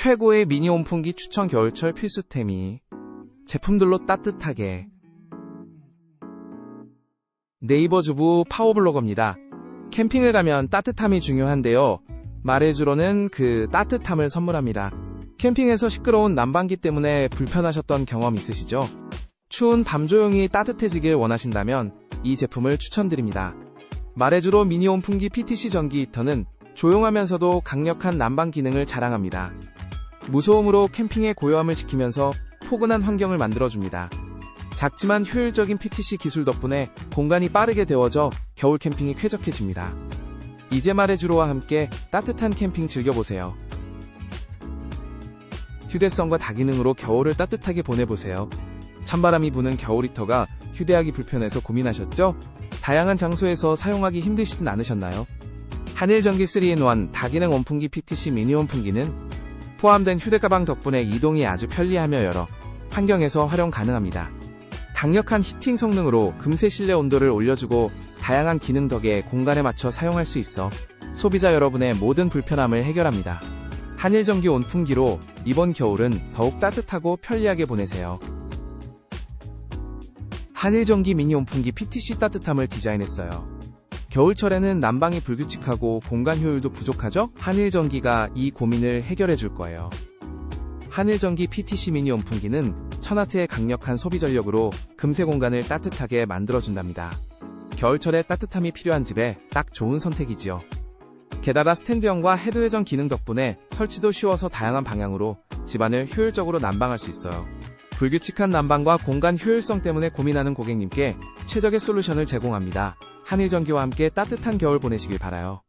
최고의 미니 온풍기 추천 겨울철 필수템이 제품들로 따뜻하게 네이버 주부 파워블로거입니다. 캠핑을 가면 따뜻함이 중요한데요. 말해주로는 그 따뜻함을 선물합니다. 캠핑에서 시끄러운 난방기 때문에 불편하셨던 경험 있으시죠? 추운 밤 조용히 따뜻해지길 원하신다면 이 제품을 추천드립니다. 말해주로 미니 온풍기 PTC 전기 히터는 조용하면서도 강력한 난방 기능을 자랑합니다. 무소음으로 캠핑의 고요함을 지키면서 포근한 환경을 만들어줍니다. 작지만 효율적인 PTC 기술 덕분에 공간이 빠르게 데워져 겨울 캠핑이 쾌적해집니다. 이제 말해주로와 함께 따뜻한 캠핑 즐겨보세요. 휴대성과 다기능으로 겨울을 따뜻하게 보내보세요. 찬바람이 부는 겨울 히터가 휴대하기 불편해서 고민하셨죠? 다양한 장소에서 사용하기 힘드시진 않으셨나요? 한일전기 3in1 다기능 원풍기 PTC 미니 원풍기는 포함된 휴대가방 덕분에 이동이 아주 편리하며 여러 환경에서 활용 가능합니다. 강력한 히팅 성능으로 금세 실내 온도를 올려주고 다양한 기능 덕에 공간에 맞춰 사용할 수 있어 소비자 여러분의 모든 불편함을 해결합니다. 한일 전기 온풍기로 이번 겨울은 더욱 따뜻하고 편리하게 보내세요. 한일 전기 미니 온풍기 PTC 따뜻함을 디자인했어요. 겨울철에는 난방이 불규칙하고 공간 효율도 부족하죠? 한일전기가 이 고민을 해결해 줄 거예요. 한일전기 PTC 미니 온풍기는 1000W의 강력한 소비 전력으로 금세 공간을 따뜻하게 만들어준답니다. 겨울철에 따뜻함이 필요한 집에 딱 좋은 선택이지요. 게다가 스탠드형과 헤드 회전 기능 덕분에 설치도 쉬워서 다양한 방향으로 집안을 효율적으로 난방할 수 있어요. 불규칙한 난방과 공간 효율성 때문에 고민하는 고객님께 최적의 솔루션을 제공합니다. 한일전기와 함께 따뜻한 겨울 보내시길 바라요.